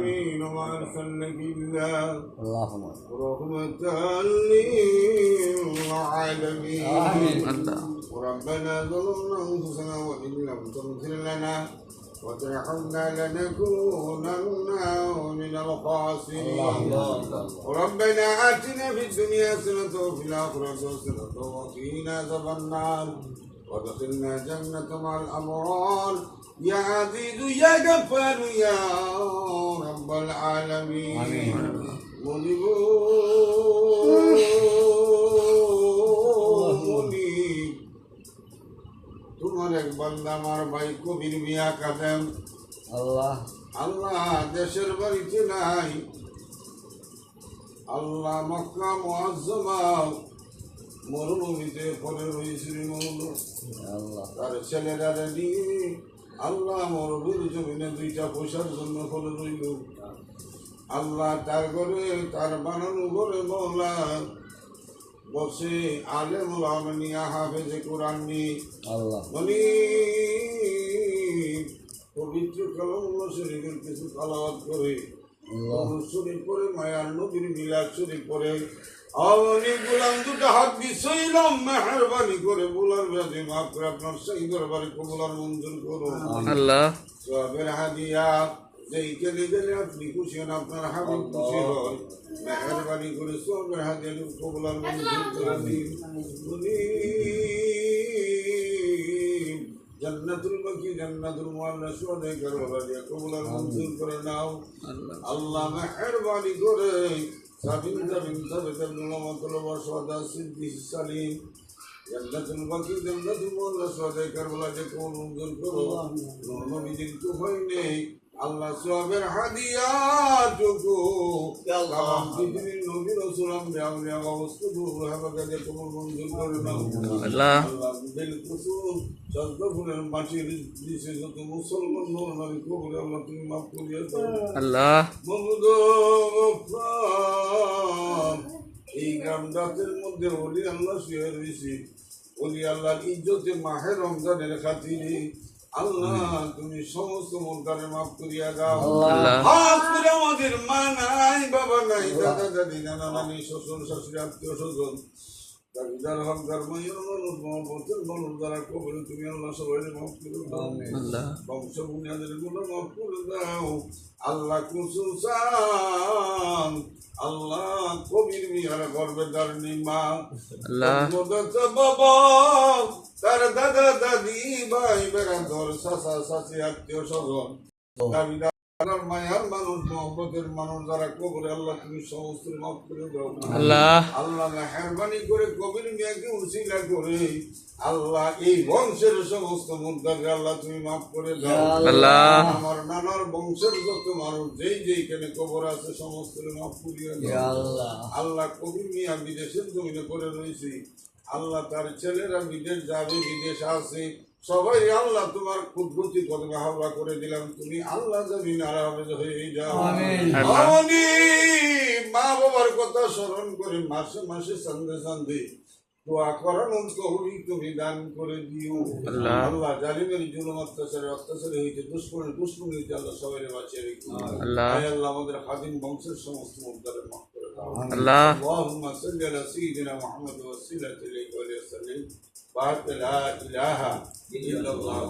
العالمين وألقى النبي اللهم رحمة للعالمين. آمين. ربنا ظلمنا أنفسنا وإن لم تغفر لنا وترحمنا لنكونن من الخاسرين. ربنا آتنا في الدنيا سنة وفي الآخرة سنة وقينا عذاب النار. وادخلنا جنة مع الأبرار. يا عزيز يا غفار يا আমিন। তোমার এক বান্দা আমার ভাই কবির বিয়া কাটেন আল্লাহ। আল্লাহ দেশের বাড়িতে নাই। আল্লাহ মক্কা মহাজ্জমা মরুভূমিতে পরে রয়েছিল আল্লাহ। তার ছেলেরা নিয়ে আল্লাহ মরুভূমির জমিনে দুইটা পয়সার জন্য পরে রইল। আল্লাহ তার ঘরে তার বানানো ঘরে মৌলা বসে আলে মোলামা নিয়ে হাফেজে কোরআন মানে পবিত্র কালামুল্লাহ শরীফের কিছু কালাওয়াত করে শরীফ করে মায়ার নবীর মিলাদ শরীফ করে আওয়ানি গোলাম দুটো হাত বিষইলাম মেহরবানি করে বুলার ব্যাধি মাফ করে আপনার সেই দরবারে কবুলার মঞ্জুর করুন। আল্লাহ। সবের হাদিয়া যেইখানে গেলে আপনি খুশি হন আপনার হাবিব খুশি হয়। মেহরবানি করে সবের হাদিয়া কবুলার মঞ্জুর করে দিন মুনিব। জান্নাতুল বাকি জান্নাতুল মুআল্লা সুহাদায়ে কারবালা দিয়া কবুলার মঞ্জুর করে নাও। আল্লাহ। মেহরবানি করে। সাবিন সাবিন সাবিত আব্দুল মাতুল ওয়াসওয়াদা সিদ্দিক সালিম। জান্নাতুল বাকি জান্নাতুল মুআল্লা সুহাদায়ে কারবালা দিয়া কবুল মঞ্জুর করো। নূর নবীজির তুফাই নেই। আল্লাহ সবের হাদিয়াটুকু কালাম পৃথিবীর নবী রসুল আমরা আমরা অবস্থা হাবাকে দিয়ে কবুল মঞ্জুর করে নাও আল্লাহ। আল্লাহ দিল কুসুম চন্দ্রপুরের মাটির দিছে যত মুসলমান কবুল আল্লাহ তুমি মাফ করিয়া দাও। আল্লাহ। মমুদ এই গ্রাম মধ্যে অলি আল্লাহ শুয়ে রয়েছে অলি আল্লাহর ইজ্জতে মাহে রমজানের খাতিরে আল্লাহ তুমি সমস্ত মনকারে মাফ করিয়া দাও। আল্লাহ। করে আমাদের মা নাই বাবা নাই দাদা দাদি নানা নানি শ্বশুর শাশুড়ি আত্মীয় স্বজন। দাবিদার হকদার মহব্বতের দ্বারা কবরে তুমি আল্লাহ সবাই মাফ করে দাও। আল্লাহ। বংশ বুনিয়াদেরগুলো মাফ করে দাও। আল্লাহ কুসুসান আল্লাহ কবির মিয়ার গর্বে দারনি মা। আল্লাহ। বাবা তার দাদা দাদি ভাই বেড়াদর চাচা চাচি আত্মীয় স্বজন। দাবিদার মায়ার মানুষ মহব্বতের মানুষ যারা কবরে আল্লাহ তুমি সমস্ত মাফ করে দাও। আল্লাহ। আল্লাহ মেহরবানি করে কবির মিয়াকে উসিলা করে আল্লাহ এই বংশের সমস্ত মুদ্রাকে আল্লাহ তুমি মাফ করে দাও। আল্লাহ। আমার নানার বংশের যত মানুষ যেই যেইখানে কবর আছে সমস্ত মাফ করিয়া দাও। আল্লাহ। আল্লাহ কবির মিয়া বিদেশের জমিনে করে রয়েছে। আল্লাহ তার ছেলেরা বিদেশ যাবে বিদেশ আছে সবাই আল্লাহ তোমার কুদরতি কদমে হাওলা করে দিলাম। তুমি আল্লাহ জমিন আরামে হয়ে যাও। মা বাবার কথা স্মরণ করে মাসে মাসে সন্ধে সন্ধে দোয়া কহরি তুমি দান করে দিও। আল্লাহ। জালিমের জুলুম অত্যাচারে অত্যাচারে হয়েছে দুশ্মনের দুশ্মন হয়েছে আল্লাহ সবাই বাঁচিয়ে রেখো। আল্লাহ। আমাদের খাদিম বংশের সমস্ত মুদ্রারে মাফ الله. اللهم صل على سيدنا محمد وسيلة إليك وليسلم بعد لا إله إلا الله.